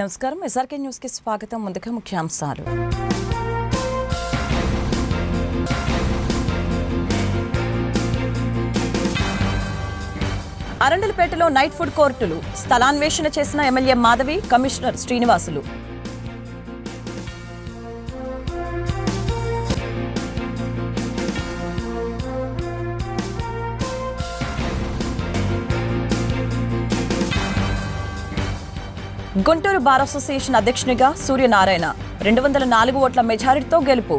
నమస్కారం. ఎస్ఆర్కే న్యూస్కి స్వాగతం. ముందుగా ముఖ్యాంశాలు. అరండలపేటలో నైట్ ఫుడ్ కోర్టులు. స్థలాన్వేషణ చేసిన MLA Madhavi commissioner Srinivasulu. Guntur bar association అధ్యక్షునిగా సూర్యనారాయణ. రెండు వందల నాలుగు ఓట్ల మెజారిటీతో గెలుపు.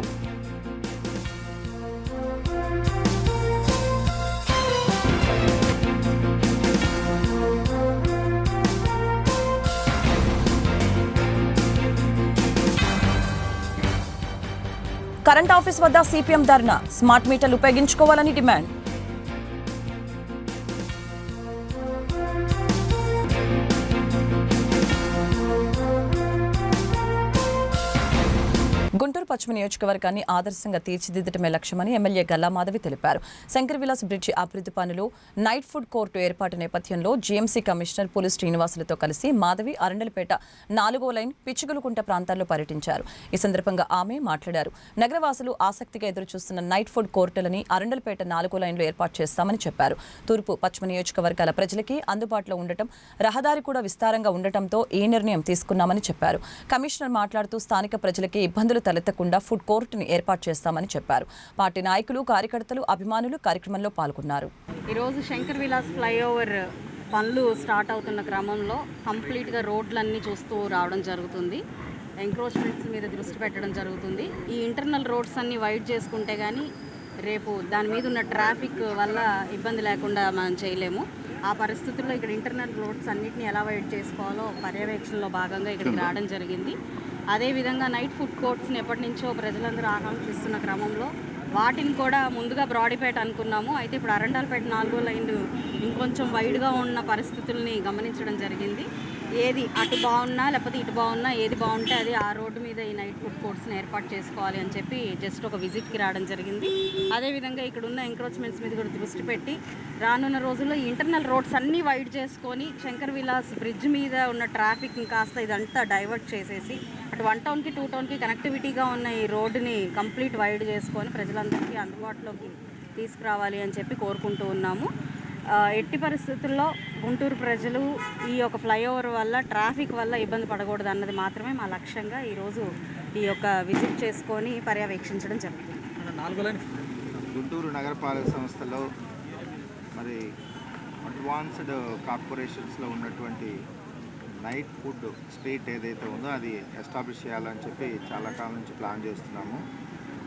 కరెంట్ ఆఫీస్ వద్ద సిపిఎం ధర్నా. స్మార్ట్ మీటర్లు ఉపయోగించుకోవాలని డిమాండ్. పశ్చిమ నియోజకవర్గాన్ని ఆదర్శంగా తీర్చిదిద్దటమే లక్ష్యమని ఎమ్మెల్యే గల్లా మాధవి తెలిపారు. శంకర్ విలాస్ బ్రిడ్జి అభివృద్ధి పనులు నైట్ ఫుడ్ కోర్టు ఏర్పాటు నేపథ్యంలో జీఎంసీ కమిషనర్ పులి శ్రీనివాసులతో కలిసి మాధవి అరండలపేట నాలుగో లైన్ పిచ్చుగులుకుంట ప్రాంతాల్లో పర్యటించారు. ఈ సందర్భంగా ఆమె మాట్లాడారు. నగరవాసులు ఆసక్తిగా ఎదురుచూస్తున్న నైట్ ఫుడ్ కోర్టులని అరండలపేట నాలుగో లైన్లో ఏర్పాటు చేస్తామని చెప్పారు. తూర్పు పశ్చిమ నియోజకవర్గాల ప్రజలకి అందుబాటులో ఉండటం రహదారి కూడా విస్తారంగా ఉండటంతో ఈ నిర్ణయం తీసుకున్నామని చెప్పారు. కమిషనర్ మాట్లాడుతూ స్థానిక ప్రజలకి ఇబ్బందులు తలెత్తకుండా ఫుడ్ కోర్టుని ఏర్పాటు చేస్తామని చెప్పారు. పార్టీ నాయకులు కార్యకర్తలు అభిమానులు కార్యక్రమంలో పాల్గొన్నారు. ఈరోజు శంకర్ విలాస్ ఫ్లైఓవర్ పనులు స్టార్ట్ అవుతున్న క్రమంలో కంప్లీట్గా రోడ్లన్నీ చూస్తూ రావడం జరుగుతుంది. ఎంక్రోచ్మెంట్స్ మీద దృష్టి పెట్టడం జరుగుతుంది. ఈ ఇంటర్నల్ రోడ్స్ అన్ని వైడ్ చేసుకుంటే కానీ రేపు దాని మీద ఉన్న ట్రాఫిక్ వల్ల ఇబ్బంది లేకుండా మనం చేయలేము. ఆ పరిస్థితుల్లో ఇక్కడ ఇంటర్నల్ రోడ్స్ అన్నిటిని ఎలా వైడ్ చేసుకోవాలో పర్యవేక్షణలో భాగంగా ఇక్కడికి రావడం జరిగింది. అదేవిధంగా నైట్ ఫుడ్ కోర్ట్స్ని ఎప్పటి నుంచో ప్రజలందరూ ఆకాంక్షిస్తున్న క్రమంలో వాటిని కూడా ముందుగా బ్రాడీపేట అనుకున్నాము. అయితే ఇప్పుడు అరండాలపేట నాలుగో లైన్ ఇంకొంచెం వైడ్గా ఉన్న పరిస్థితుల్ని గమనించడం జరిగింది. ఏది అటు బాగున్నా లేకపోతే ఇటు బాగున్నా ఏది బాగుంటే అది ఆ రోడ్డు మీద ఈ నైట్ ఫుడ్ కోర్ట్స్ని ఏర్పాటు చేసుకోవాలి అని చెప్పి జస్ట్ ఒక విజిట్కి రావడం జరిగింది. అదేవిధంగా ఇక్కడ ఉన్న ఎంక్రోచ్మెంట్స్ మీద కూడా దృష్టి పెట్టి రానున్న రోజుల్లో ఇంటర్నల్ రోడ్స్ అన్నీ వైడ్ చేసుకొని శంకర్ విలాస్ బ్రిడ్జ్ మీద ఉన్న ట్రాఫిక్ని కాస్త ఇదంతా డైవర్ట్ చేసేసి అటు వన్ టౌన్కి టూ టౌన్కి కనెక్టివిటీగా ఉన్న ఈ రోడ్డుని కంప్లీట్ వైడ్ చేసుకొని ప్రజలందరికీ అందుబాటులోకి తీసుకురావాలి అని చెప్పి కోరుకుంటూ ఉన్నాము. ఎట్టి పరిస్థితుల్లో గుంటూరు ప్రజలు ఈ యొక్క ఫ్లైఓవర్ వల్ల ట్రాఫిక్ వల్ల ఇబ్బంది పడకూడదు అన్నది మాత్రమే మా లక్ష్యంగా ఈరోజు ఈ యొక్క విజిట్ చేసుకొని పర్యవేక్షించడం జరుగుతుంది గుంటూరు నగరపాలక సంస్థలో మరి అడ్వాన్స్డ్ కార్పొరేషన్స్లో ఉన్నటువంటి నైట్ ఫుడ్ స్ట్రీట్ ఏదైతే ఉందో అది ఎస్టాబ్లిష్ చేయాలని చెప్పి చాలా కాలం నుంచి ప్లాన్ చేస్తున్నాము.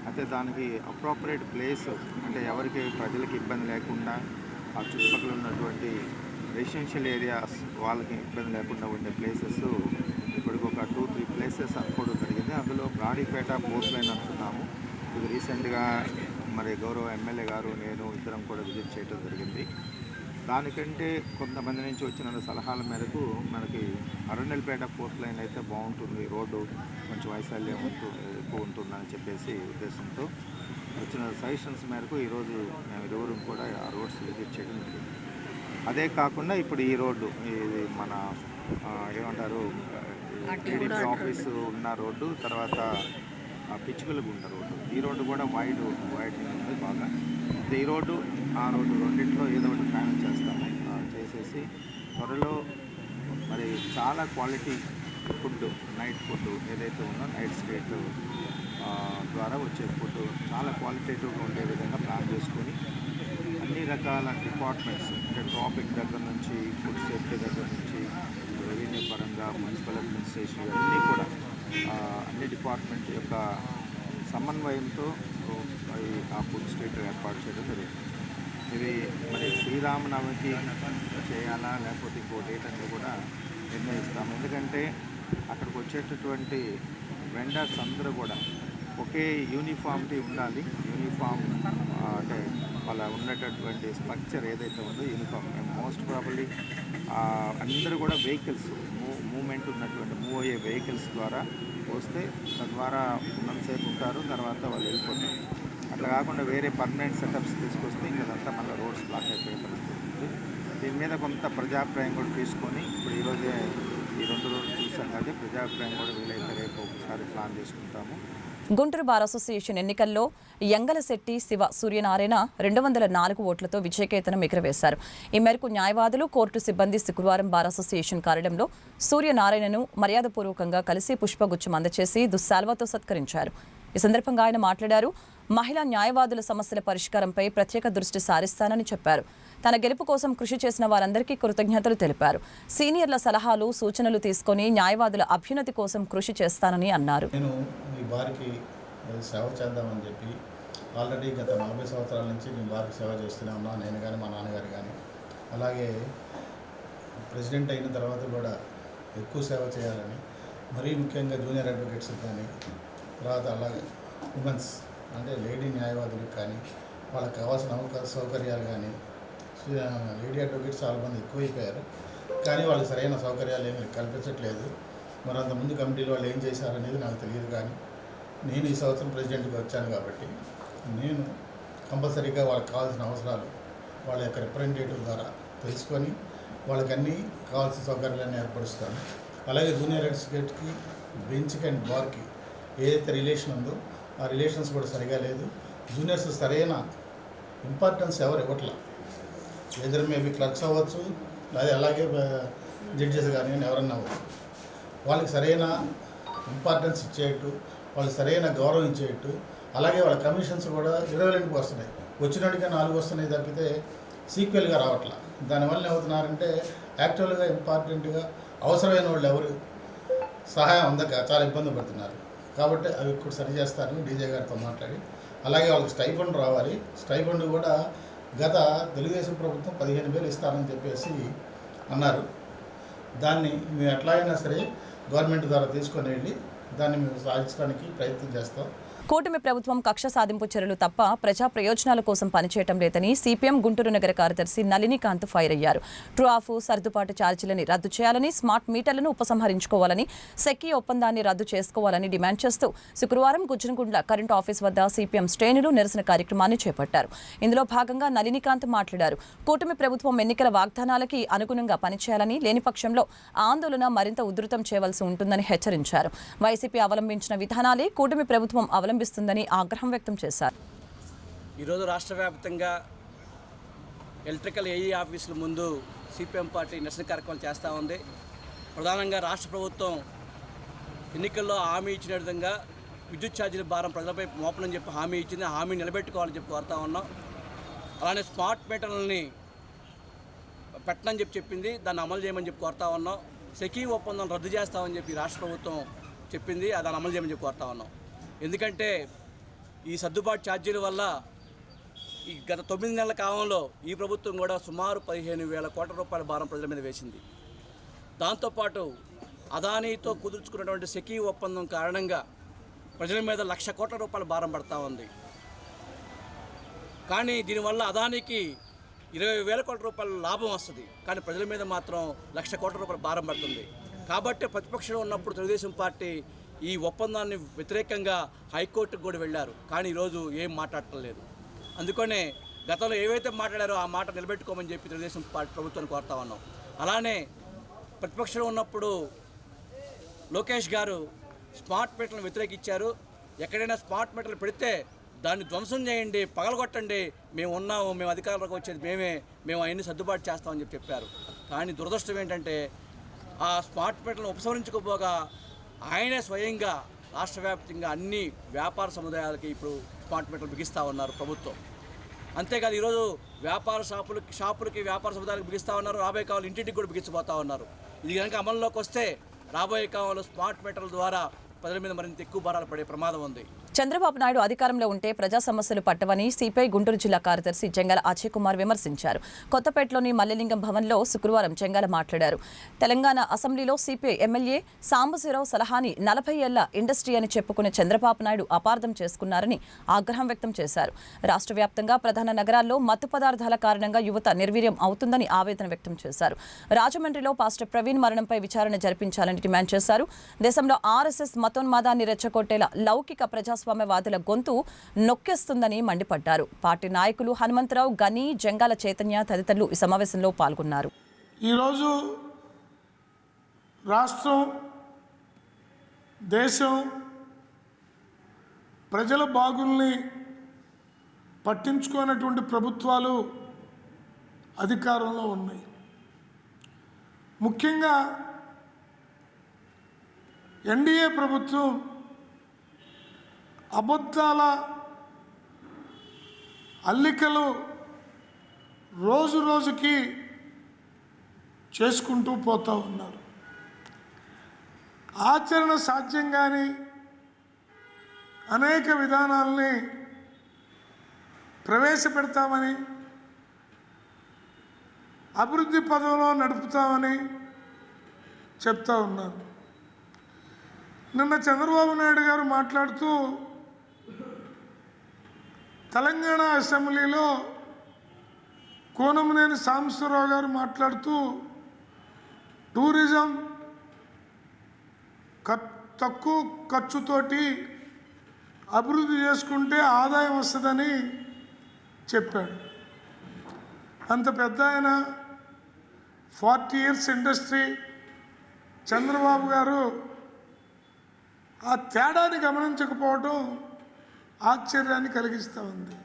అయితే దానికి అప్రోపరేట్ ప్లేస్ అంటే ఎవరికి ప్రజలకి ఇబ్బంది లేకుండా ఆ చుట్టుపక్కల ఉన్నటువంటి రెసిడెన్షియల్ ఏరియాస్ వాళ్ళకి ఇబ్బంది లేకుండా ఉండే ప్లేసెస్ ఇప్పటికి ఒక టూ త్రీ ప్లేసెస్ అనుకోవడం జరిగింది. అందులో బ్రాడీపేట పోర్ట్ లైన్ అనుకున్నాము ఇది రీసెంట్గా మరి గౌరవ ఎమ్మెల్యే గారు నేను ఇద్దరం కూడా విజిట్ చేయడం జరిగింది. దానికంటే కొంతమంది నుంచి వచ్చిన సలహాల మేరకు మనకి అరణ్యలపేట ఫోర్త్ లైన్ అయితే బాగుంటుంది. రోడ్డు కొంచెం వైశాల్యం ఎక్కువ ఉంటుందని చెప్పేసి ఉద్దేశంతో వచ్చిన సజెషన్స్ మేరకు ఈరోజు మేము ఇరువురు కూడా ఆ రోడ్స్ విజిట్ చేయడం జరిగింది. అదే కాకుండా ఇప్పుడు ఈ రోడ్డు ఇది మన ఏమంటారు టీడీపీ ఆఫీసు ఉన్న రోడ్డు తర్వాత ఆ పిచ్చుకలగుంట రోడ్డు. ఈ రోడ్డు కూడా వైడ్ వైడ్ ఉంది బాగా. ఈ రోడ్డు ఆ రోడ్డు రెండింటిలో ఏదో ఒకటి ప్రయాణం చేస్తాము. చేసేసి త్వరలో మరి చాలా క్వాలిటీ ఫుడ్ నైట్ ఫుడ్ ఏదైతే ఉందో నైట్ స్టేట్ ద్వారా వచ్చే ఫుడ్ చాలా క్వాలిటేటివ్గా ఉండే విధంగా ప్లాన్ చేసుకొని అన్ని రకాల డిపార్ట్మెంట్స్ అంటే ట్రాఫిక్ దగ్గర నుంచి ఫుడ్ సేఫ్టీ దగ్గర నుంచి రెవెన్యూ పరంగా మున్సిపల్ అడ్మినిస్ట్రేషన్ అన్నీ కూడా అన్ని డిపార్ట్మెంట్ యొక్క సమన్వయంతో మరి ఆ ఫుడ్ స్ట్రీట్ ఏర్పాటు చేయడం జరుగుతుంది ఇది మరి శ్రీరామనవమికి చేయాలా? లేకపోతే ఇంకో డేట్ అనేది కూడా నిర్ణయిస్తాము. ఎందుకంటే అక్కడికి వచ్చేటటువంటి వెండర్స్ అందరూ కూడా ఒకే యూనిఫామ్టీ ఉండాలి. యూనిఫామ్ అంటే వాళ్ళ ఉన్నటువంటి స్ట్రక్చర్ ఏదైతే ఉందో యూనిఫామ్ మోస్ట్ ప్రాబ్లీ అందరూ కూడా వెహికల్స్ మూ మూమెంట్ ఉన్నటువంటి మూవ్ అయ్యే వెహికల్స్ ద్వారా వస్తే తద్వారా ఉన్నంతసేపు ఉంటారు. తర్వాత వాళ్ళు వెళ్ళిపోతారు. అట్లా కాకుండా వేరే పర్మనెంట్ సెటప్స్ తీసుకొస్తే ఇంకా అదంతా మళ్ళీ రోడ్స్ బ్లాక్ అయిపోయే పరిస్థితి ఉంటుంది. దీని మీద కొంత ప్రజాభిప్రాయం కూడా తీసుకొని ఇప్పుడు ఈరోజే ఈ రెండు రోజులు చూసాం కాబట్టి ప్రజాభిప్రాయం కూడా వీలైతే రేపు ఒకసారి ప్లాన్ చేసుకుంటాము. గుంటూరు బార్ అసోసియేషన్ ఎన్నికల్లో యంగలశెట్టి శివ సూర్యనారాయణ రెండు వందల నాలుగు ఓట్లతో విజయకేతనం ఎగురవేశారు. ఈ మేరకు న్యాయవాదులు కోర్టు సిబ్బంది శుక్రవారం బార్ అసోసియేషన్ కార్యాలయంలో సూర్యనారాయణను మర్యాదపూర్వకంగా కలిసి పుష్పగుచ్చం అందచేసి దుస్సాల్వాతో సత్కరించారు. ఈ సందర్భంగా ఆయన మాట్లాడారు. మహిళా న్యాయవాదుల సమస్యల పరిష్కారంపై ప్రత్యేక దృష్టి సారిస్తానని చెప్పారు. తన గెలుపు కోసం కృషి చేసిన వారందరికీ కృతజ్ఞతలు తెలిపారు. సీనియర్ల సలహాలు సూచనలు తీసుకొని న్యాయవాదుల అభ్యున్నతి కోసం కృషి చేస్తానని అన్నారు. నేను మీ వారికి సేవ చేద్దామని చెప్పి ఆల్రెడీ గత నలభై సంవత్సరాల నుంచి మీ వారికి సేవ చేస్తూనే ఉన్నా. నేను కానీ మా నాన్నగారు కానీ అలాగే ప్రెసిడెంట్ అయిన తర్వాత కూడా ఎక్కువ సేవ చేయాలని మరీ ముఖ్యంగా జూనియర్ అడ్వకేట్స్ కానీ తర్వాత అలాగే ఉమెన్స్ అంటే లేడీ న్యాయవాదులకు కానీ వాళ్ళకి కావాల్సిన అవకాశ సౌకర్యాలు కానీ లేడీ అడ్వకేట్స్ చాలా మంది ఎక్కువైపోయారు. కానీ వాళ్ళకి సరైన సౌకర్యాలు ఏమీ కల్పించట్లేదు. మరి అంతకుముందు కమిటీలో వాళ్ళు ఏం చేశారనేది నాకు తెలియదు కానీ నేను ఈ సంవత్సరం ప్రెసిడెంట్గా వచ్చాను కాబట్టి నేను కంపల్సరీగా వాళ్ళకి కావాల్సిన అవసరాలు వాళ్ళ యొక్క రిప్రజెంటేటివ్ ద్వారా తెలుసుకొని వాళ్ళకి అన్నీ కావాల్సిన సౌకర్యాలన్నీ ఏర్పరుస్తాను. అలాగే జూనియర్ అడ్వకేట్కి బెంచ్కి అండ్ బార్కి ఏదైతే రిలేషన్ ఉందో ఆ రిలేషన్స్ కూడా సరిగా లేదు. జూనియర్స్ సరైన ఇంపార్టెన్స్ ఎవరు ఇవ్వట్లా? ఎదురు మేబీ క్లర్క్స్ అవ్వచ్చు లేదా అలాగే జడ్జెస్ కానీ ఎవరన్నా అవ్వచ్చు. వాళ్ళకి సరైన ఇంపార్టెన్స్ ఇచ్చేట్టు వాళ్ళు సరైన గౌరవం ఇచ్చేట్టు అలాగే వాళ్ళ కమిషన్స్ కూడా ఇరవై రెండుకి వస్తున్నాయి. వచ్చినట్టుగా నాలుగు వస్తున్నాయి తప్పితే సీక్వెల్గా రావట్లా. దానివల్ల ఏమవుతున్నారంటే యాక్చువల్గా ఇంపార్టెంట్గా అవసరమైన వాళ్ళు ఎవరు? సహాయం అందక చాలా ఇబ్బంది పడుతున్నారు. కాబట్టి అవి ఇప్పుడు సరి చేస్తారని డీజే గారితో మాట్లాడి అలాగే వాళ్ళకి స్టైఫండ్ రావాలి. స్టైఫండ్ కూడా గత తెలుగుదేశం ప్రభుత్వం పదిహేను వేలు ఇస్తారని చెప్పేసి అన్నారు. దాన్ని మేము అయినా సరే గవర్నమెంట్ ద్వారా తీసుకొని వెళ్ళి దాన్ని మేము సాధించడానికి ప్రయత్నం చేస్తాం. కూటమి ప్రభుత్వం కక్ష సాధింపు చర్యలు తప్ప ప్రజా ప్రయోజనాల కోసం పనిచేయటం లేదని సిపిఎం గుంటూరు నగర కార్యదర్శి నళినికాంత్ ఫైర్ అయ్యారు ట్రూ ఆఫ్ సర్దుబాటు ఛార్జీలని రద్దు చేయాలని స్మార్ట్ మీటర్లను ఉపసంహరించుకోవాలని సెక్కీ ఒప్పందాన్ని రద్దు చేసుకోవాలని డిమాండ్ చేస్తూ శుక్రవారం గుజ్జనగుండ్ల కరెంటు ఆఫీస్ వద్ద సిపిఎం శ్రేణులు నిరసన కార్యక్రమాన్ని చేపట్టారు. ఇందులో భాగంగా నళినికాంత్ మాట్లాడారు. కూటమి ప్రభుత్వం ఎన్నికల వాగ్దానాలకి అనుగుణంగా పనిచేయాలని లేని పక్షంలో ఆందోళన మరింత ఉధృతం చేయవలసి ఉంటుందని హెచ్చరించారు. వైసీపీ అవలంబించిన విధానాలే కూటమి ప్రభుత్వం అవలంబిస్తుందని ఆగ్రహం వ్యక్తం చేశారు. ఈరోజు రాష్ట్ర వ్యాప్తంగా ఎలక్ట్రికల్ ఏఈ ఆఫీసుల ముందు సిపిఎం పార్టీ నిరసన కార్యక్రమాలు చేస్తూ ఉంది. ప్రధానంగా రాష్ట్ర ప్రభుత్వం ఎన్నికల్లో హామీ ఇచ్చిన విధంగా విద్యుత్ ఛార్జీల భారం ప్రజలపై మోపనని చెప్పి హామీ ఇచ్చింది. హామీ నిలబెట్టుకోవాలని చెప్పి కోరుతా ఉన్నాం. అలానే స్మార్ట్ మీటర్లని పెట్టనని చెప్పి చెప్పింది. దాన్ని అమలు చేయమని చెప్పి కోరుతా ఉన్నాం. సెకీ ఒప్పందం రద్దు చేస్తామని చెప్పి రాష్ట్ర ప్రభుత్వం చెప్పింది. దాన్ని అమలు చేయమని చెప్పి కోరుతా ఉన్నాం. ఎందుకంటే ఈ సర్దుబాటు ఛార్జీల వల్ల ఈ గత తొమ్మిది నెలల కాలంలో ఈ ప్రభుత్వం కూడా సుమారు పదిహేను వేల కోట్ల రూపాయల భారం ప్రజల మీద వేసింది. దాంతోపాటు అదానీతో కుదుర్చుకున్నటువంటి సెకీ ఒప్పందం కారణంగా ప్రజల మీద లక్ష కోట్ల రూపాయల భారం పడతా ఉంది. కానీ దీనివల్ల అదానికి ఇరవై వేల కోట్ల రూపాయల లాభం వస్తుంది. కానీ ప్రజల మీద మాత్రం లక్ష కోట్ల రూపాయల భారం పడుతుంది. కాబట్టి ప్రతిపక్షంలో ఉన్నప్పుడు తెలుగుదేశం పార్టీ ఈ ఒప్పందాన్ని వ్యతిరేకంగా హైకోర్టుకు కూడా వెళ్ళారు. కానీ ఈరోజు ఏం మాట్లాడటం లేదు అందుకనే గతంలో ఏవైతే మాట్లాడారో ఆ మాట నిలబెట్టుకోమని చెప్పి తెలుగుదేశం పార్టీ ప్రభుత్వాన్ని కోరుతా ఉన్నాం. అలానే ప్రతిపక్షంలో ఉన్నప్పుడు లోకేష్ గారు స్మార్ట్ మీటర్లను వ్యతిరేకించారు. ఎక్కడైనా స్మార్ట్ మీటర్లు పెడితే దాన్ని ధ్వంసం చేయండి పగలగొట్టండి మేము ఉన్నాము మేము అధికారంలోకి వచ్చేది మేమే మేము అవన్నీ సర్దుబాటు చేస్తామని చెప్పి చెప్పారు. కానీ దురదృష్టం ఏంటంటే ఆ స్మార్ట్ మీటర్లను ఉపసంహరించుకోపోగా ఆయనే స్వయంగా రాష్ట్ర వ్యాప్తంగా అన్ని వ్యాపార సముదాయాలకి ఇప్పుడు స్మార్ట్ మీటర్లు బిగిస్తూ ఉన్నారు ప్రభుత్వం. అంతేకాదు ఈరోజు వ్యాపార షాపులకి షాపులకి వ్యాపార సముదాయాలకు బిగిస్తూ ఉన్నారు రాబోయే కావాలి ఇంటింటికి కూడా బిగించబోతూ ఉన్నారు. ఇది కనుక అమల్లోకి వస్తే రాబోయే కాలంలో స్మార్ట్ మీటర్ల ద్వారా ప్రజల మీద మరింత ఎక్కువ భారాలు పడే ప్రమాదం ఉంది. చంద్రబాబు నాయుడు అధికారంలో ఉంటే ప్రజా సమస్యలు పట్టవని సిపిఐ గుంటూరు జిల్లా కార్యదర్శి జంగాల అజయ్ కుమార్ విమర్శించారు. కొత్తపేటలోని మల్లెలింగం భవన్లో శుక్రవారం జంగాల మాట్లాడారు. తెలంగాణ అసెంబ్లీలో సిపిఐ ఎమ్మెల్యే సాంబశివరావు సలహాని నలభై ఏళ్ళ ఇండస్ట్రీ అని చెప్పుకునే చంద్రబాబు నాయుడు అపార్థం చేసుకున్నారని ఆగ్రహం వ్యక్తం చేశారు. రాష్ట్ర వ్యాప్తంగా ప్రధాన నగరాల్లో మత్తు పదార్థాల కారణంగా యువత నిర్వీర్యం అవుతుందని ఆవేదన వ్యక్తం చేశారు. రాజమండ్రిలో పాస్టర్ ప్రవీణ్ మరణంపై విచారణ జరిపించాలని డిమాండ్ చేశారు. దేశంలో ఆర్ఎస్ఎస్ మతోన్మాదాన్ని రెచ్చగొట్టేలా లౌకిక ప్రజాస్వామ్యవాదుల గొంతు నొక్కేస్తుందని మండిపడ్డారు. పార్టీ నాయకులు హనుమంతరావు గని జంగాల చైతన్య తదితరులు ఈ సమావేశంలో పాల్గొన్నారు. ఈరోజు రాష్ట్రం దేశం ప్రజల బాగుల్ని పట్టించుకోనటువంటి ప్రభుత్వాలు అధికారంలో ఉన్నాయి. ముఖ్యంగా ఎన్డీఏ ప్రభుత్వం అబద్ధాల అల్లికలు రోజు రోజుకి చేసుకుంటూ పోతూ ఉన్నారు. ఆచరణ సాధ్యం కానీ అనేక విధానాల్ని ప్రవేశపెడతామని అభివృద్ధి పదంలో నడుపుతామని చెప్తా ఉన్నారు. నిన్న చంద్రబాబు నాయుడు గారు మాట్లాడుతూ తెలంగాణ అసెంబ్లీలో కోనమనేని సాంబశ్వరరావు గారు మాట్లాడుతూ టూరిజం తక్కువ ఖర్చుతోటి అభివృద్ధి చేసుకుంటే ఆదాయం వస్తుందని చెప్పాడు. అంత పెద్ద ఆయన ఫార్టీ ఇయర్స్ ఇండస్ట్రీ చంద్రబాబు గారు ఆ తేడాని గమనించకపోవటం ఆశ్చర్యాన్ని కలిగిస్తూ ఉంది.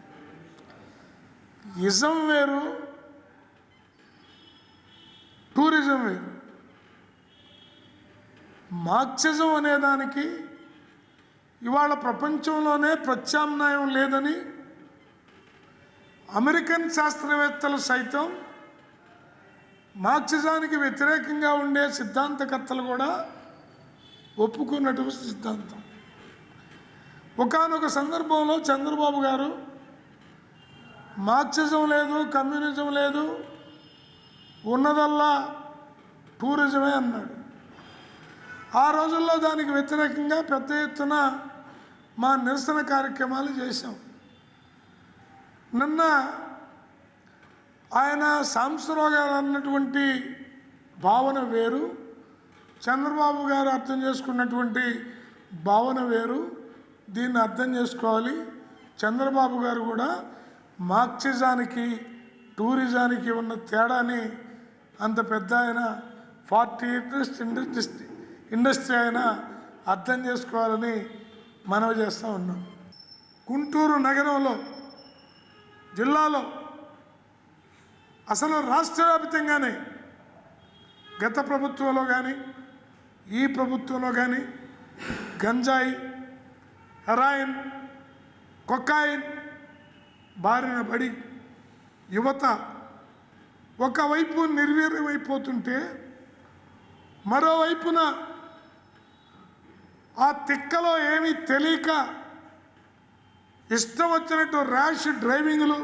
ఇజం వేరు టూరిజం వేరు. మార్క్సిజం అనేదానికి ఇవాళ ప్రపంచంలోనే ప్రత్యామ్నాయం లేదని అమెరికన్ శాస్త్రవేత్తలు సైతం మార్క్సిజానికి వ్యతిరేకంగా ఉండే సిద్ధాంతకర్తలు కూడా ఒప్పుకున్నటువంటి సిద్ధాంతం. ఒకానొక సందర్భంలో చంద్రబాబు గారు మార్క్సిజం లేదు కమ్యూనిజం లేదు ఉన్నదల్లా టూరిజమే అన్నాడు. ఆ రోజుల్లో దానికి వ్యతిరేకంగా పెద్ద ఎత్తున మా నిరసన కార్యక్రమాలు చేశాం. నిన్న ఆయన సాంసరావు గారు అన్నటువంటి భావన వేరు చంద్రబాబు గారు అర్థం చేసుకున్నటువంటి భావన వేరు. దీన్ని అర్థం చేసుకోవాలి. చంద్రబాబు గారు కూడా మార్క్సిజానికి టూరిజానికి ఉన్న తేడాని అంత పెద్ద ఆయన ఫార్టీ ఇయర్స్ ఇండస్ట్రీ ఇండస్ట్రీ అయినా అర్థం చేసుకోవాలని మనవి చేస్తూ ఉన్నాం. గుంటూరు నగరంలో జిల్లాలో అసలు రాష్ట్ర వ్యాప్తంగానే గత ప్రభుత్వంలో కానీ ఈ ప్రభుత్వంలో కానీ గంజాయి హెరాయిన్ కొక్కాయిన్ బారిన పడి యువత ఒకవైపు నిర్వీర్యమైపోతుంటే మరోవైపున ఆ తిక్కలో ఏమీ తెలియక ఇష్టం వచ్చినట్టు ర్యాష్ డ్రైవింగ్లు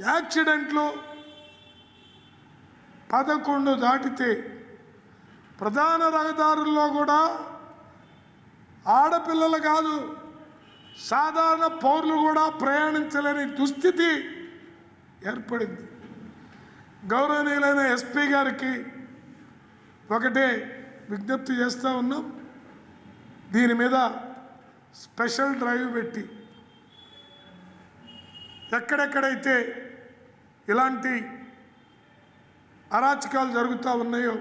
యాక్సిడెంట్లు పదకొండు దాటితే ప్రధాన రహదారుల్లో కూడా ఆడపిల్లలు కాదు సాధారణ పౌరులు కూడా ప్రయాణించలేని దుస్థితి ఏర్పడింది. గౌరవనీయులైన ఎస్పీ గారికి ఒకటే విజ్ఞప్తి చేస్తూ ఉన్నాం. దీని మీద స్పెషల్ డ్రైవ్ పెట్టి ఎక్కడెక్కడైతే ఇలాంటి అరాచకాలు జరుగుతూ ఉన్నాయో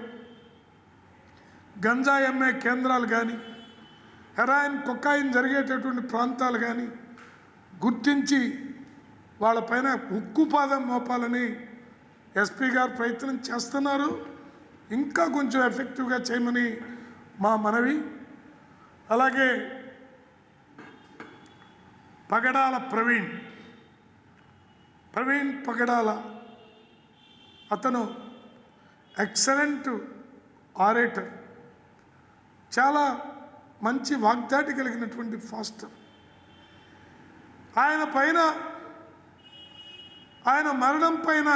గంజాయి అమ్మే కేంద్రాలు కానీ హెరాయిన్ కొక్కాయిన్ జరిగేటటువంటి ప్రాంతాలు కానీ గుర్తించి వాళ్ళపైన ఉక్కుపాదం మోపాలని ఎస్పీ గారు ప్రయత్నం చేస్తున్నారు. ఇంకా కొంచెం ఎఫెక్టివ్గా చేయమని మా మనవి. అలాగే పగడాల ప్రవీణ్. ప్రవీణ్ పగడాల అతను ఎక్సలెంట్ ఆరేటర్ చాలా మంచి వాగ్దాటి కలిగినటువంటి ఫాస్టర్. ఆయన పైన ఆయన మరణం పైన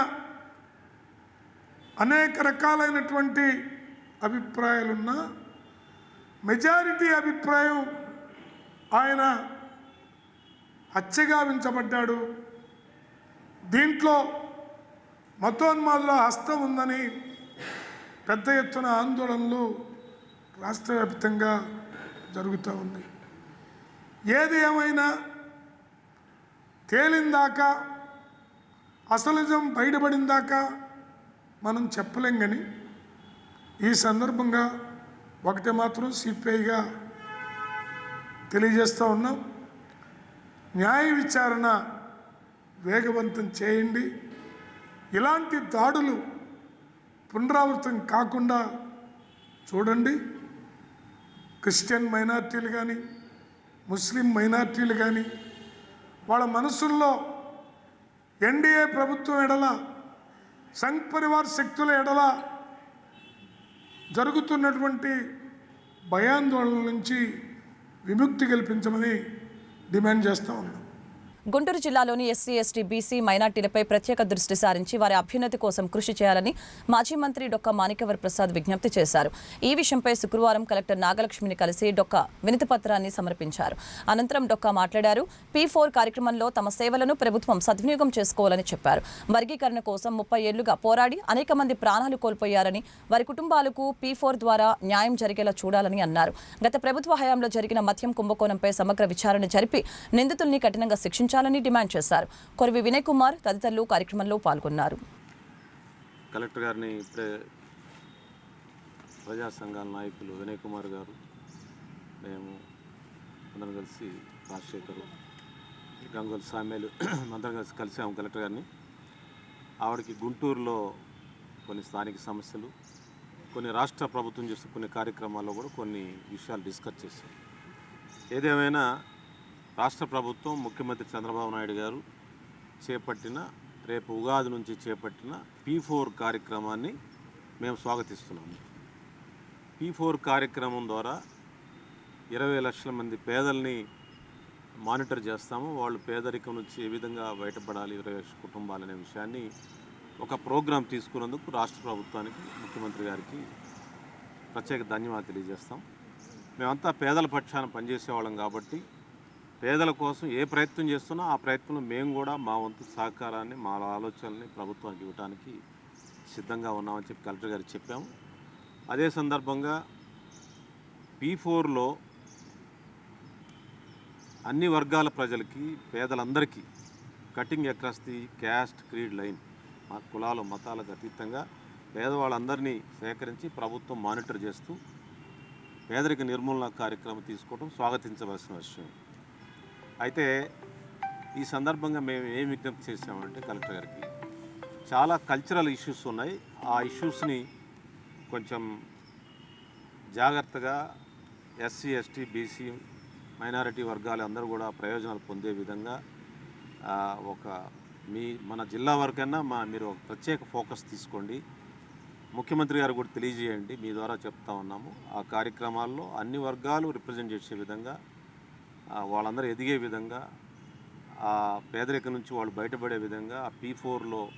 అనేక రకాలైనటువంటి అభిప్రాయాలున్నా మెజారిటీ అభిప్రాయం ఆయన హత్యగావించబడ్డాడు దీంట్లో మతోన్మాదుల హస్తం ఉందని పెద్ద ఎత్తున ఆందోళనలు రాష్ట్ర వ్యాప్తంగా జరుగుతూ ఉన్నాయి ఏది ఏమైనా తేలిందాక అసలుజం బయటపడిందాక మనం చెప్పలేం కానీ ఈ సందర్భంగా ఒకటి మాత్రం సిపిఐగా తెలియజేస్తూ ఉన్నాం న్యాయ విచారణ వేగవంతం చేయండి. ఇలాంటి దాడులు పునరావృతం కాకుండా చూడండి. క్రిస్టియన్ మైనార్టీలు కానీ ముస్లిం మైనార్టీలు కానీ వాళ్ళ మనసుల్లో ఎన్డీఏ ప్రభుత్వం ఎడల సంఘ్ పరివార్ శక్తుల ఎడల జరుగుతున్నటువంటి భయాందోళన నుంచి విముక్తి కల్పించమని డిమాండ్ చేస్తూ ఉన్నాం. గుంటూరు జిల్లాలోని ఎస్సీ ఎస్టీ బీసీ మైనార్టీలపై ప్రత్యేక దృష్టి సారించి వారి అభ్యున్నతి కోసం కృషి చేయాలని మాజీ మంత్రి డొక్క మాణికవర్ ప్రసాద్ విజ్ఞప్తి చేశారు. ఈ విషయంపై శుక్రవారం కలెక్టర్ నాగలక్ష్మిని కలిసి డొక్క వినతి పత్రాన్ని సమర్పించారు. అనంతరం డొక్క మాట్లాడారు. పీ ఫోర్ కార్యక్రమంలో తమ సేవలను ప్రభుత్వం సద్వినియోగం చేసుకోవాలని చెప్పారు. వర్గీకరణ కోసం ముప్పై ఏళ్ళుగా పోరాడి అనేక మంది ప్రాణాలు కోల్పోయారని వారి కుటుంబాలకు పీ ఫోర్ ద్వారా న్యాయం జరిగేలా చూడాలని అన్నారు. గత ప్రభుత్వ హయాంలో జరిగిన మద్యం కుంభకోణంపై సమగ్ర విచారణ జరిపి నిందితుల్ని కఠినంగా శిక్షించారు శిక్షించాలని డిమాండ్ చేశారు. కొరివి వినయ్ కుమార్ తదితరులు కార్యక్రమంలో పాల్గొన్నారు. కలెక్టర్ గారిని ఇప్పుడే ప్రజా సంఘాల నాయకులు వినయ్ కుమార్ గారు మేము అందరం కలిసి రాజశేఖరు గంగుల సామ్యాలు అందరం కలిసి కలిసాము కలెక్టర్ గారిని. ఆవిడకి గుంటూరులో కొన్ని స్థానిక సమస్యలు కొన్ని రాష్ట్ర ప్రభుత్వం చేసిన కొన్ని కార్యక్రమాల్లో కూడా కొన్ని విషయాలు డిస్కస్ చేశాం ఏదేమైనా రాష్ట్ర ప్రభుత్వం ముఖ్యమంత్రి చంద్రబాబు నాయుడు గారు చేపట్టిన రేపు ఉగాది నుంచి చేపట్టిన పీ ఫోర్ కార్యక్రమాన్ని మేము స్వాగతిస్తున్నాము. పీ ఫోర్ కార్యక్రమం ద్వారా ఇరవై లక్షల మంది పేదల్ని మానిటర్ చేస్తాము. వాళ్ళు పేదరికం నుంచి ఏ విధంగా బయటపడాలి ఇరవై లక్షల కుటుంబాలు అనే విషయాన్ని ఒక ప్రోగ్రాం తీసుకున్నందుకు రాష్ట్ర ప్రభుత్వానికి ముఖ్యమంత్రి గారికి ప్రత్యేక ధన్యవాదాలు తెలియజేస్తాం. మేమంతా పేదల పక్షాన పనిచేసేవాళ్ళం కాబట్టి పేదల కోసం ఏ ప్రయత్నం చేస్తున్నా ఆ ప్రయత్నంలో మేము కూడా మా వంతు సహకారాన్ని మా ఆలోచనల్ని ప్రభుత్వానికి ఇవ్వడానికి సిద్ధంగా ఉన్నామని చెప్పి కలెక్టర్ గారికి చెప్పాము. అదే సందర్భంగా పీ ఫోర్లో అన్ని వర్గాల ప్రజలకి పేదలందరికీ cutting across the caste creed line మా కులాలు మతాలకు అతీతంగా పేదవాళ్ళందరినీ సేకరించి ప్రభుత్వం మానిటర్ చేస్తూ పేదరిక నిర్మూలన కార్యక్రమం తీసుకోవడం స్వాగతించవలసిన విషయం. అయితే ఈ సందర్భంగా మేము ఏం విజ్ఞప్తి చేసామంటే కలెక్టర్ గారికి చాలా కల్చరల్ ఇష్యూస్ ఉన్నాయి. ఆ ఇష్యూస్ని కొంచెం జాగ్రత్తగా ఎస్సీ ఎస్టీ బీసీ మైనారిటీ వర్గాలు అందరూ కూడా ప్రయోజనాలు పొందే విధంగా ఒక మీ మన జిల్లా వరకైనా మా మీరు ఒక ప్రత్యేక ఫోకస్ తీసుకోండి. ముఖ్యమంత్రి గారు కూడా తెలియజేయండి. మీ ద్వారా చెప్తా ఉన్నాము. ఆ కార్యక్రమాల్లో అన్ని వర్గాలు రిప్రజెంట్ చేసే విధంగా వాళ్ళందరూ ఎదిగే విధంగా ఆ పేదరికం నుంచి వాళ్ళు బయటపడే విధంగా ఆ పీ ఫోర్లో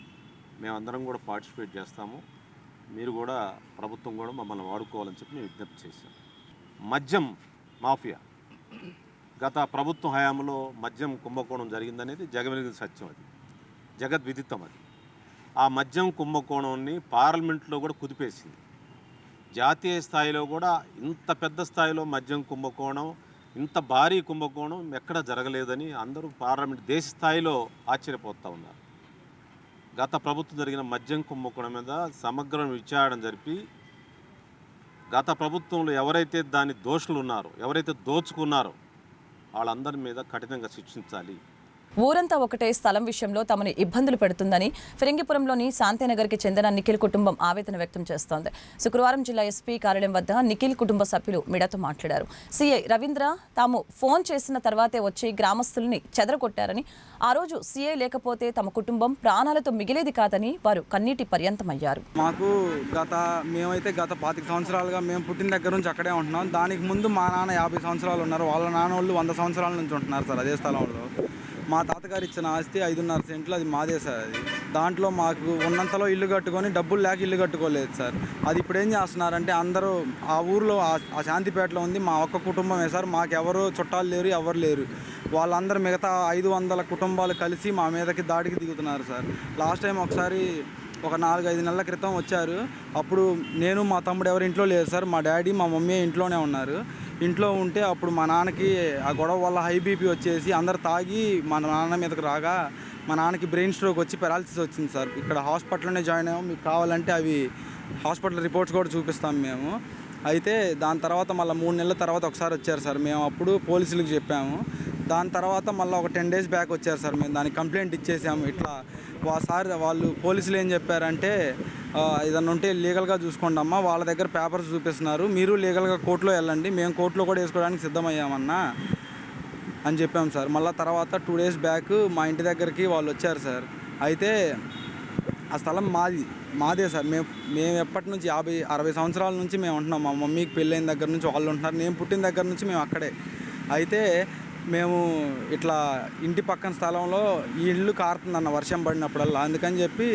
మేమందరం కూడా పార్టిసిపేట్ చేస్తాము. మీరు కూడా ప్రభుత్వం కూడా మమ్మల్ని వాడుకోవాలని చెప్పి మేము విజ్ఞప్తి చేశాం మద్యం మాఫియా. గత ప్రభుత్వ హయాంలో మద్యం కుంభకోణం జరిగిందనేది జగమెరిగిన సత్యం అది. జగద్విదితం అది. ఆ మద్యం కుంభకోణాన్ని పార్లమెంట్లో కూడా కుదిపేసింది. జాతీయ స్థాయిలో కూడా ఇంత పెద్ద స్థాయిలో మద్యం కుంభకోణం ఇంత భారీ కుంభకోణం ఎక్కడ జరగలేదని అందరూ పార్లమెంట్ దేశ స్థాయిలో ఆశ్చర్యపోతూ ఉన్నారు. గత ప్రభుత్వం జరిగిన మద్యం కుంభకోణం మీద సమగ్ర విచారణ జరిపి గత ప్రభుత్వంలో ఎవరైతే దాని దోషులు ఉన్నారో ఎవరైతే దోచుకున్నారో వాళ్ళందరి మీద కఠినంగా శిక్షించాలి. ఊరంతా ఒకటే స్థలం విషయంలో తమను ఇబ్బందులు పెడుతుందని ఫిరంగిపురంలోని శాంతినగర్కి చెందిన నిఖిల్ కుటుంబం ఆవేదన వ్యక్తం చేస్తోంది. శుక్రవారం జిల్లా ఎస్పీ కార్యాలయం వద్ద నిఖిల్ కుటుంబ సభ్యులు మీడియాతో మాట్లాడారు. సీఐ రవీంద్ర తాము ఫోన్ చేసిన తర్వాతే వచ్చి గ్రామస్తుల్ని చెదరగొట్టారని ఆ రోజు సీఐ లేకపోతే తమ కుటుంబం ప్రాణాలతో మిగిలేది కాదని వారు కన్నీటి పర్యంతమయ్యారు. మాకు గత మేమైతే గత పాతిక సంవత్సరాలుగా మేము పుట్టిన దగ్గర నుంచి అక్కడే ఉంటున్నాం. దానికి ముందు మా నాన్న యాభై సంవత్సరాలు ఉన్నారు. వాళ్ళ నాన్న వాళ్ళు వంద సంవత్సరాల నుంచి ఉంటున్నారు సార్ అదే స్థలంలో మా తాతగారు ఇచ్చిన ఆస్తి ఐదున్నర సెంట్లు అది మాదే సార్ అది. దాంట్లో మాకు ఉన్నంతలో ఇల్లు కట్టుకొని డబ్బులు లేక ఇల్లు కట్టుకోలేదు సార్. అది ఇప్పుడు ఏం చేస్తున్నారంటే అందరూ ఆ ఊర్లో ఆ- శాంతిపేటలో ఉంది మా ఒక్క కుటుంబమే సార్. మాకెవరు చుట్టాలు లేరు ఎవరు లేరు. వాళ్ళందరూ మిగతా ఐదు వందల కుటుంబాలు కలిసి మా మీదకి దాడికి దిగుతున్నారు సార్. లాస్ట్ టైం ఒకసారి ఒక నాలుగు ఐదు నెలల క్రితం వచ్చారు. అప్పుడు నేను మా తమ్ముడు ఎవరు ఇంట్లో లేరు సార్. మా డాడీ మా మమ్మీ ఇంట్లోనే ఉన్నారు. ఇంట్లో ఉంటే అప్పుడు మా నాన్నకి ఆ గొడవ వల్ల హై బీపీ వచ్చేసి అందరు తాగి మా నాన్న మీదకి రాగా మా నాన్నకి బ్రెయిన్ స్ట్రోక్ వచ్చి పెరాలసిస్ వచ్చింది సార్. ఇక్కడ హాస్పిటల్లోనే జాయిన్ అయ్యాము మీకు కావాలంటే అవి హాస్పిటల్ రిపోర్ట్స్ కూడా చూపిస్తాం మేము. అయితే దాని తర్వాత మళ్ళీ మూడు నెలల తర్వాత ఒకసారి వచ్చారు సార్. మేము అప్పుడు పోలీసులకు చెప్పాము. దాని తర్వాత మళ్ళీ ఒక టెన్ డేస్ బ్యాక్ వచ్చారు సార్. మేము దానికి కంప్లైంట్ ఇచ్చేసాము. ఇట్లా సార్ వాళ్ళు పోలీసులు ఏం చెప్పారంటే ఏదన్నా ఉంటే లీగల్గా చూసుకోండి అమ్మా వాళ్ళ దగ్గర పేపర్స్ చూపిస్తున్నారు మీరు లీగల్గా కోర్టులో వెళ్ళండి మేము కోర్టులో కూడా వేసుకోవడానికి సిద్ధమయ్యామన్నా అని చెప్పాం సార్. మళ్ళీ తర్వాత టూ డేస్ బ్యాక్ మా ఇంటి దగ్గరికి వాళ్ళు వచ్చారు సార్. అయితే ఆ స్థలం మాది మాదే సార్. మేము మేము ఎప్పటి నుంచి యాభై అరవై సంవత్సరాల నుంచి మేము ఉంటున్నాం. మా మమ్మీకి పెళ్ళైన దగ్గర నుంచి వాళ్ళు ఉంటున్నారు. నేను పుట్టిన దగ్గర నుంచి మేము అక్కడే. అయితే మేము ఇట్లా ఇంటి పక్కన స్థలంలో ఈ ఇల్లు కారుతుందన్న వర్షం పడినప్పుడల్లా. అందుకని చెప్పి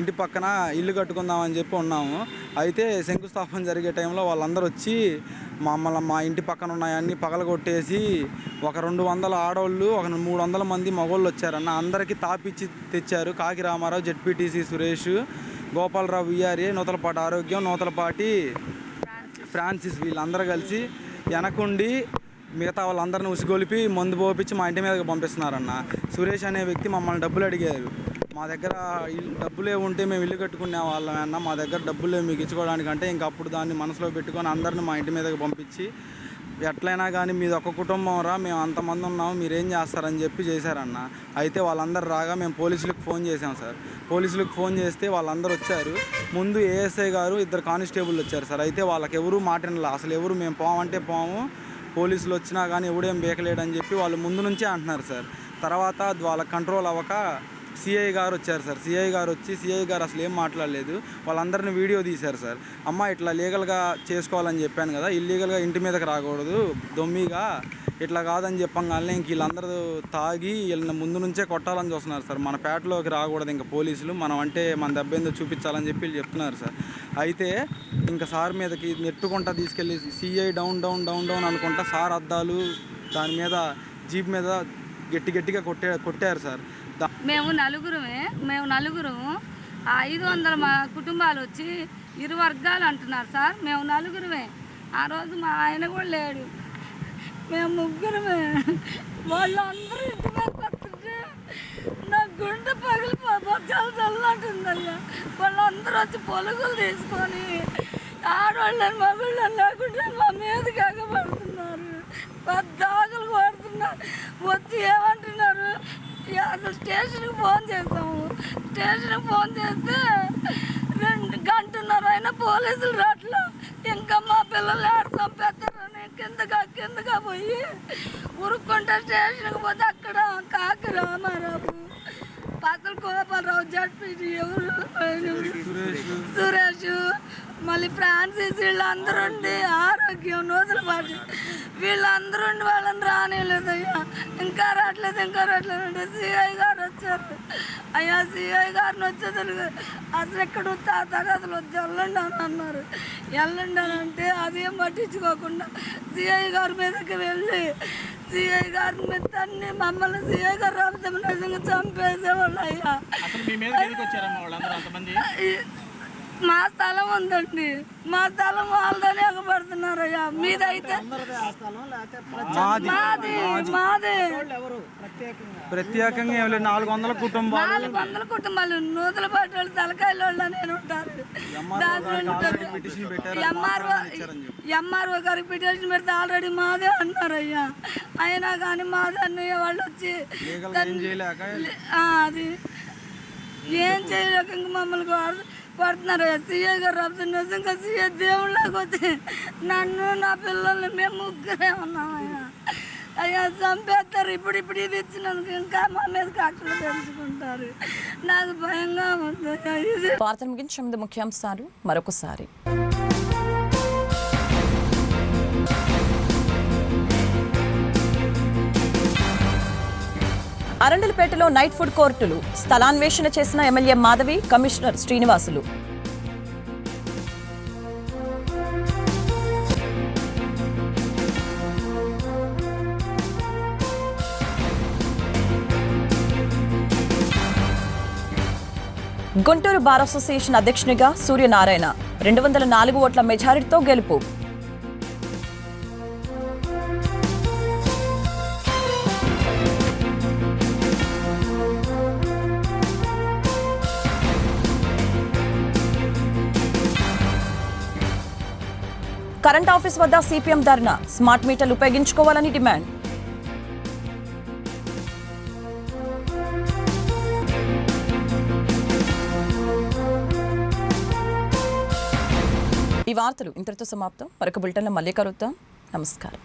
ఇంటి పక్కన ఇల్లు కట్టుకుందామని చెప్పి ఉన్నాము. అయితే శంకుస్థాపన జరిగే టైంలో వాళ్ళందరూ వచ్చి మమ్మల్ని మా ఇంటి పక్కన ఉన్నాయన్నీ పగలగొట్టేసి ఒక రెండు వందల ఆడవాళ్ళు ఒక మూడు వందల మంది మగవాళ్ళు వచ్చారన్న అందరికీ తాపిచ్చి తెచ్చారు. Kaki Ramarao ZPTC Suresh Gopalarao VRA Nuthalapati Arogyam Nuthalapati Francis వీళ్ళందరూ కలిసి వెనకుండి మిగతా వాళ్ళందరిని ఉసిగొలిపి మందు పోపించి మా ఇంటి మీదకి పంపిస్తున్నారన్న. సురేష్ అనే వ్యక్తి మమ్మల్ని డబ్బులు అడిగారు. మా దగ్గర డబ్బులే ఉంటే మేము ఇల్లు కట్టుకునే వాళ్ళమన్నా మా దగ్గర డబ్బులే మీకు ఇచ్చుకోవడానికంటే ఇంక అప్పుడు దాన్ని మనసులో పెట్టుకొని అందరిని మా ఇంటి మీదకి పంపించి ఎట్లయినా కానీ మీది ఒక కుటుంబం రా మేము అంతమంది ఉన్నాము మీరేం చేస్తారని చెప్పి చేశారన్న. అయితే వాళ్ళందరూ రాగా మేము పోలీసులకు ఫోన్ చేసాం సార్. పోలీసులకు ఫోన్ చేస్తే వాళ్ళందరూ వచ్చారు. ముందు ఏఎస్ఐ గారు ఇద్దరు కానిస్టేబుల్ వచ్చారు సార్. అయితే వాళ్ళకి ఎవరు మాటినలా. అసలు ఎవరు మేము పోమంటే పోము పోలీసులు వచ్చినా కానీ ఎవడేం బేకలేడని చెప్పి వాళ్ళు ముందు నుంచే అంటున్నారు సార్. తర్వాత వాళ్ళ కంట్రోల్ అవ్వక సిఐ గారు వచ్చారు సార్. సిఐ గారు వచ్చి సిఐ గారు అసలు ఏం మాట్లాడలేదు. వాళ్ళందరిని వీడియో తీశారు సార్. అమ్మ ఇట్లా లీగల్గా చేసుకోవాలని చెప్పాను కదా ఇల్లీగల్గా ఇంటి మీదకి రాకూడదు దొమ్మిగా ఇట్లా కాదని చెప్పంగానే ఇంక వీళ్ళందరూ తాగి వీళ్ళని ముందు నుంచే కొట్టాలని చూస్తున్నారు సార్. మన పేటలోకి రాకూడదు ఇంకా పోలీసులు. మనం అంటే మన దెబ్బ ఏందో చూపించాలని చెప్పి వీళ్ళు చెప్తున్నారు సార్. అయితే ఇంకా సార్ మీదకి నెట్టుకుంటా తీసుకెళ్ళి CI down down down down అనుకుంటా సార్ అద్దాలు దాని మీద జీప్ మీద గట్టి గట్టిగా కొట్టే కొట్టారు సార్. మేము నలుగురమే మేము నలుగురు ఐదు వందల మా కుటుంబాలు వచ్చి ఇరు వర్గాలు అంటున్నారు సార్. మేము నలుగురమే. ఆ రోజు మా ఆయన కూడా లేడు. మేము ముగ్గురమే వాళ్ళు అందరూ ఇంటి మీద వస్తుంటే నా గుండె పగిలిపోతారు చల్లంటుందయ్యా వాళ్ళందరూ వచ్చి పొలుగులు తీసుకొని ఆడవాళ్ళని మగవాళ్ళని లేకుండా మా మీదకి పెద్ద పద్దాకులు పడుతున్నారు వచ్చి ఏమంటున్నారు? అసలు స్టేషన్కి ఫోన్ చేసాము స్టేషన్కి ఫోన్ చేస్తే రెండు గంటన్నర అయినా పోలీసులు రాట్లా ఇంకా మా పిల్లలు ఆడతాం పెద్ద కిందగా కిందగా పోయి ఉరుక్కుంటే స్టేషన్కి పోతే అక్కడ కాకి రామారావు పసలు గోపాలరావు జడ్పీటీ ఎవరు? సురేష్. మళ్ళీ ఫ్రాన్సిస్ వీళ్ళందరూ ఉండి ఆరోగ్యం నూతులు పాటి వీళ్ళందరూ ఉండి వాళ్ళని రానిలేదయ్యా ఇంకా రావట్లేదు ఇంకా రావట్లేదు అంటే సిఐ గారు వచ్చారు. అయ్యా సిఐ గారిని వచ్చేది అసలు ఎక్కడ తగదులు వచ్చి వెళ్ళండి అని అన్నారు. వెళ్ళండి అని అంటే అదేం పట్టించుకోకుండా సిఐ గారి మీదకి వెళ్ళి సిఐ గారి మీద తన్ని మమ్మల్ని సిఐ గారు రాబోతే నిజంగా చంపేసేవాళ్ళు అయ్యా మా స్థలం ఉందండి. మా స్థలం వాళ్ళతోనే ఎగబడుతున్నారయ్యా. మీదైతే మాది. మాది మాది. ప్రత్యేకంగా. ఏం లేదు. నాలుగు వందల కుటుంబాలు. నాలుగు వందల కుటుంబాలు. నూతుల పాటి వాళ్ళు తలకాయల వాళ్ళు నేను ఉంటారు ఎంఆర్ఓ ఎంఆర్ఓ గారికి పిటిషన్ పెడితే ఆల్రెడీ మాదే అన్నారయ్యా. అయినా కానీ మాదే అన్నయ్య వాళ్ళు వచ్చి అది. ఏం చేయలేక ఇంక మమ్మల్ని పడుతున్నారు కొడుతున్నారు సీఏ గారు రాబోతే ఇంకా సీఏ దేవుళ్ళకి వచ్చి నన్ను నా పిల్లల్ని మేము ముగ్గురే ఉన్నామయ్యా అయ్యా. చంపేస్తారు. ఇప్పుడు ఇప్పుడు ఇది ఇచ్చినందుకు ఇంకా మా మీద కక్షలు పెంచుకుంటారు. నాకు భయంగా ఉంది ఇది వార్తలు ముగించే ముందు ముఖ్యాంశాలు. మరొకసారి. అరండలపేటలో నైట్ ఫుడ్ కోర్టులు. స్థలాన్వేషణ చేసిన MLA Madhavi commissioner Srinivasulu. Guntur bar association అధ్యక్షునిగా సూర్యనారాయణ. రెండు వందల నాలుగు ఓట్ల మెజారిటీతో గెలుపు. కరెంట్ ఆఫీస్ వద్ద సిపిఎం ధర్నా. స్మార్ట్ మీటర్లు ఉపయోగించుకోవాలని డిమాండ్. ఈ వార్తలు ఇంతటితో సమాప్తం. మరొక బులెటిన్లో మళ్ళీ కలుద్దాం. నమస్కారం.